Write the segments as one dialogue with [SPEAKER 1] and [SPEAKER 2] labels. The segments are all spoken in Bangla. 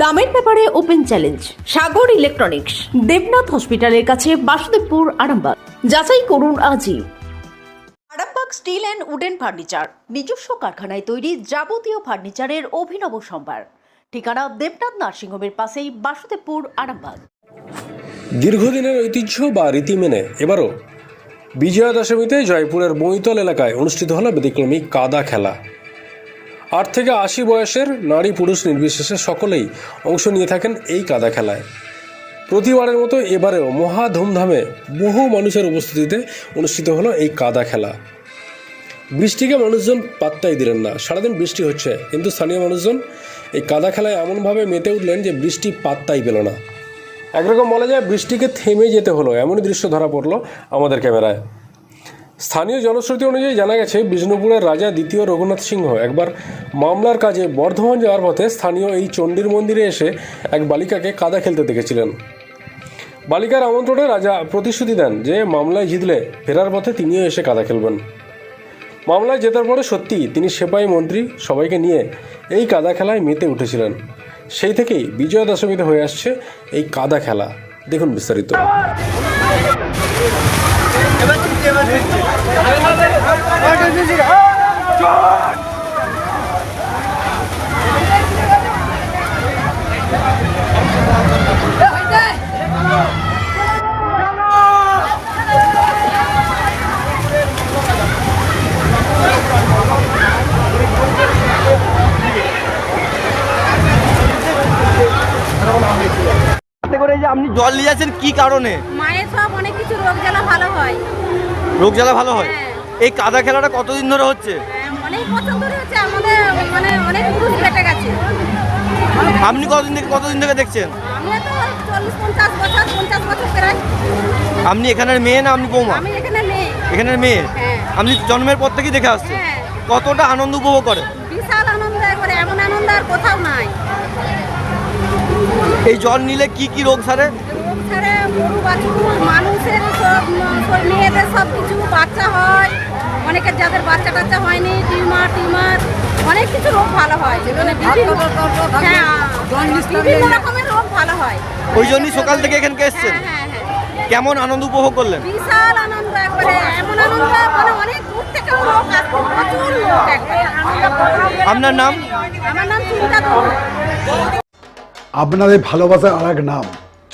[SPEAKER 1] দামের ব্যাপারে open challenge Sagar electronics Debnath হসপিটালের কাছে বাসুদেবপুর আরামবাগ। যাচাই করুন আজই। Arambagh steel and wooden furniture নিজস্ব কারখানায় তৈরি যাবতীয় ফার্নিচারের অভিনব সম্ভার। ঠিকানা দেবনাথ নার্সিংহোমের পাশেই বাসুদেবপুর আরামবাগ।
[SPEAKER 2] দীর্ঘদিনের ঐতিহ্য বা রীতি মেনে এবারও বিজয়া দশমীতে জয়পুরের বৈতল এলাকায় অনুষ্ঠিত হলো ব্যতিক্রমী কাদা খেলা। আট থেকে আশি বয়সের নারী পুরুষ নির্বিশেষে সকলেই অংশ নিয়ে থাকেন এই কাদা খেলায়। প্রতিবারের মতো এবারেও মহা ধুমধামে বহু মানুষের উপস্থিতিতে অনুষ্ঠিত হলো এই কাদা খেলা। বৃষ্টিকে মানুষজন পাত্তাই দিলেন না। সারাদিন বৃষ্টি হচ্ছে, কিন্তু স্থানীয় মানুষজন এই কাদা খেলায় এমনভাবে মেতে উঠলেন যে বৃষ্টি পাত্তাই পেল না। একরকম বলা যায় বৃষ্টিকে থেমে যেতে হলো, এমনই দৃশ্য ধরা পড়ল আমাদের ক্যামেরায়। স্থানীয় জনশ্রুতি অনুযায়ী জানা গেছে, বিষ্ণুপুরের রাজা দ্বিতীয় রঘুনাথ সিংহ একবার মামলার কাজে বর্ধমান যাওয়ার পথে স্থানীয় এই চণ্ডীর মন্দিরে এসে এক বালিকাকে কাদা খেলতে দেখেছিলেন। বালিকার আমন্ত্রণে রাজা প্রতিশ্রুতি দেন যে, মামলায় জিতলে ফেরার পথে তিনিও এসে কাদা খেলবেন। মামলায় জেতার পরে সত্যি তিনি সেপাই মন্ত্রী, সবাইকে নিয়ে এই কাদা খেলায় মেতে উঠেছিলেন। সেই থেকেই বিজয়া দশমীতে হয়ে আসছে এই কাদা খেলা। দেখুন বিস্তারিত।
[SPEAKER 3] আপনি জল নিয়ে যাচ্ছেন কি কারণে?
[SPEAKER 4] মায়ের সব অনেক কিছু রোগ জ্বালা ভালো হয়।
[SPEAKER 3] রোগ জ্বালা ভালো হয়?
[SPEAKER 4] হ্যাঁ।
[SPEAKER 3] এই কাদা খেলাটা কতদিন ধরে হচ্ছে?
[SPEAKER 4] হ্যাঁ, মানে
[SPEAKER 3] আপনি কতদিন থেকে কতদিন থেকে দেখছেন? আপনি এখানের মেয়ে না আপনি বৌমা? এখানের মেয়ে।
[SPEAKER 4] হ্যাঁ।
[SPEAKER 3] আপনি জন্মের পর থেকেই দেখে আসছেন? কতটা আনন্দ উপভোগ করে?
[SPEAKER 4] বিশাল আনন্দ একবারে এমন আনন্দ আর কোথাও নাই।
[SPEAKER 3] এই জল নিলে কি কি রোগ সারে?
[SPEAKER 4] বাছুর মানুষের সব সব মেয়েদের সব কিছু বাচ্চা হয়। অনেকের যাদের বাচ্চা কাচ্চা হয়নি টিউমার টিউমার অনেক কিছু রোগ ভালো হয়। মানে বিভিন্ন হ্যাঁ রকমের রোগ ভালো হয়।
[SPEAKER 3] ওই জন্যই সকাল থেকে এখানকে এসছেন?
[SPEAKER 4] হ্যাঁ হ্যাঁ। হ্যাঁ
[SPEAKER 3] কেমন আনন্দ উপভোগ করলেন?
[SPEAKER 4] বিশাল আনন্দ একবারে এমন আনন্দ মানে অনেক দূর থেকে লোক আসছে প্রচুর লোক
[SPEAKER 3] আপনার নাম?
[SPEAKER 4] আমার নাম চিন্তা
[SPEAKER 5] আপনাদের ভালোবাসার আর এক নাম।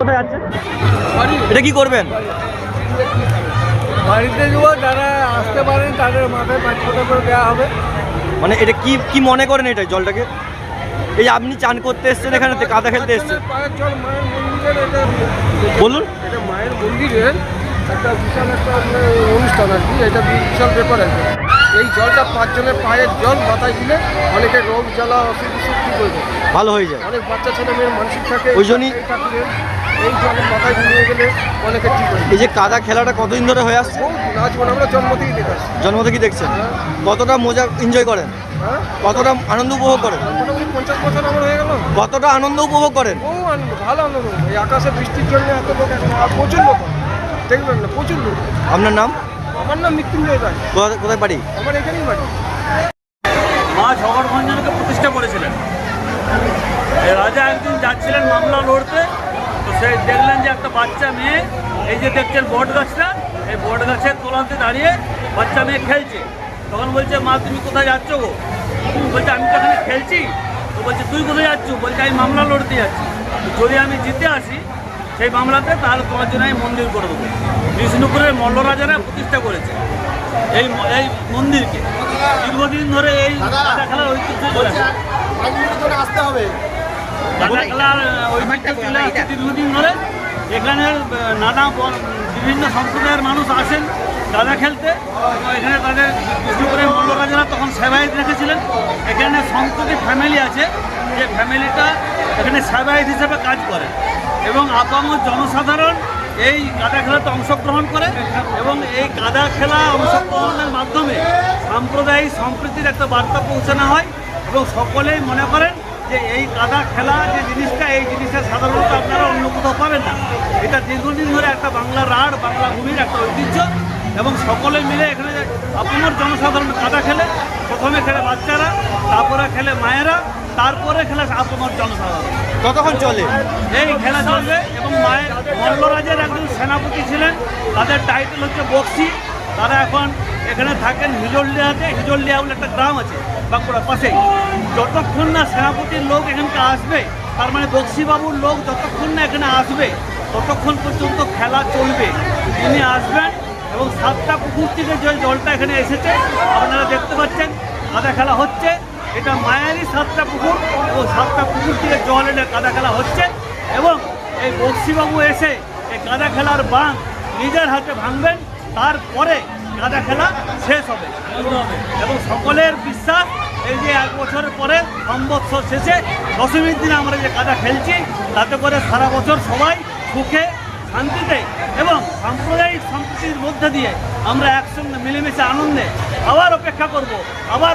[SPEAKER 3] কোথায় যাচ্ছেন এটা কি করবেন?
[SPEAKER 6] বাড়িতে যাব যারা আসতে পারেন তাদের মাথায় পাঁচ ফোটা করে দেওয়া হবে।
[SPEAKER 3] মানে এটা কি কি মনে করেন এটা জলটাকে? এই আপনি চান করতে এসছেন এখানে কাদা খেলতে এসছেন।
[SPEAKER 6] এটা
[SPEAKER 3] বলুন।
[SPEAKER 6] এটা মায়ের মন্দিরের একটা বিশাল একটা অনুষ্ঠান আর কি এটা বিশাল ব্যাপার আছে এই জলটা পাঁচজনের পায়ের জল মাথায় দিলে অনেকের রোগ জ্বালা অসুখ বিসুখ ঠিক হয়ে যায়
[SPEAKER 3] ভালো হয়ে যায়।
[SPEAKER 6] অনেক বাচ্চা ছেলে মেয়ের মানসিক থাকে।
[SPEAKER 3] ওই জন্যই-
[SPEAKER 6] এই ঠাকুরের এই জল মাথায় দিয়ে গেলে অনেকের ঠিক হয়ে
[SPEAKER 3] এই যে কাদা খেলাটা কতদিন ধরে হয়ে আসছে?
[SPEAKER 6] নাচবন আমরা জন্ম থেকেই দেখে আসছি।
[SPEAKER 3] জন্ম থেকেই দেখছেন? কতটা মজা এনজয় করেন?
[SPEAKER 6] হ্যাঁ।
[SPEAKER 3] কতটা আনন্দ উপভোগ করেন?
[SPEAKER 6] মোটামুটি পঞ্চাশ বছর আমার হয়ে গেল।
[SPEAKER 3] কতটা আনন্দ উপভোগ করেন?
[SPEAKER 6] ও আনন্দ ভালো আনন্দ। এই আকাশে বৃষ্টির জন্য এত লোক আর প্রচুর লোক। দেখবেন না প্রচুর লোক।
[SPEAKER 3] আপনার নাম?
[SPEAKER 6] আমার নাম মৃত্যুঞ্জয়
[SPEAKER 3] কোথা- কোথায় বাড়ি?
[SPEAKER 6] আমার এখানেই বাড়ি।
[SPEAKER 7] মা জগৎভঞ্জনকে প্রতিষ্ঠা করেছিলেন। রাজা একদিন যাচ্ছিলেন মামলা লড়তে তো সে দেখলেন যে একটা বাচ্চা মেয়ে এই যে দেখছেন বট গাছটা এই বট গাছের তোলাতে দাঁড়িয়ে বাচ্চা মেয়ে খেলছে। তখন বলছে মা তুমি কোথায় যাচ্ছ গো? বলছে আমি তো এখানে খেলছি। তো বলছে তুই কোথায় যাচ্ছ? বলছে আমি মামলা লড়তে যাচ্ছি। যদি আমি জিতে আসি সেই মামলাতে তাহলে তোমার জন্য আমি মন্দির করে দেবো বিষ্ণুপুরের মল্লরাজারা প্রতিষ্ঠা করেছে। এই এই মন্দিরকে। দীর্ঘদিন ধরে এই কাদা খেলার ঐতিহ্য
[SPEAKER 6] আসতে হবে।
[SPEAKER 7] কাদা খেলার ঐতিহ্য দীর্ঘদিন ধরে। এখানে নানা বিভিন্ন সম্প্রদায়ের মানুষ আসেন দাদা খেলতে। এখানে তাদের বিষ্ণুপুরের মল্লরাজারা তখন সেবায়ত রেখেছিলেন। এখানে সম্প্রতি ফ্যামিলি আছে। যে ফ্যামিলিটা এখানে সেবায়ত হিসেবে কাজ করে। এবং আপামর জনসাধারণ এই কাদা খেলাতে অংশগ্রহণ করে এবং এই কাদা খেলা অংশগ্রহণের মাধ্যমে সাম্প্রদায়িক সম্প্রীতির একটা বার্তা পৌঁছানো হয় এবং সকলেই মনে করেন যে এই কাদা খেলা যে জিনিসটা, এই জিনিসটা সাধারণত আপনারা অন্য কোথাও পাবেন না। এটা দীর্ঘদিন ধরে একটা বাংলা রাঢ়, বাংলা ভূমির একটা ঐতিহ্য এবং সকলে মিলে এখানে আপনার জনসাধারণ কাদা খেলে, প্রথমে খেলে বাচ্চারা, তারপরে খেলে মায়েরা তারপরে খেলা আপনার জনসাধারণ।
[SPEAKER 3] কতক্ষণ চলে?
[SPEAKER 7] এই খেলা চলবে এবং মায়ের মল্লরাজের একজন সেনাপতি ছিলেন তাদের টাইটেল হচ্ছে বক্সি। তারা এখন এখানে থাকেন হিজলডিয়াতে। হিজলডিয়া বলে একটা গ্রাম আছে বাঁকুড়ার পাশেই। যতক্ষণ না সেনাপতির লোক এখানকে আসবে তার মানে বক্সিবাবুর লোক যতক্ষণ না এখানে আসবে ততক্ষণ পর্যন্ত খেলা চলবে। তিনি আসবেন এবং সাতটা পুকুর থেকে যে জলটা এখানে এসেছে আপনারা দেখতে পাচ্ছেন কাদা খেলা হচ্ছে। এটা মায়ারই সাতটা পুকুর ও সাতটা পুকুর থেকে জল এনে কাদা খেলা হচ্ছে এবং এই বক্সিবাবু এসে এই কাদা খেলার বাঁধ নিজের হাতে ভাঙবেন, তারপরে কাদা খেলা শেষ হবে। এবং সকলের বিশ্বাস, এই যে এক বছর পরে সম্বৎসর শেষে দশমীর দিনে আমরা যে কাদা খেলছি, তাতে করে সারা বছর সবাই সুখে, শান্তিতে এবং সাম্প্রদায়িক সম্প্রীতির মধ্যে দিয়ে আমরা একসঙ্গে মিলেমিশে আনন্দে আবার অপেক্ষা করব, আবার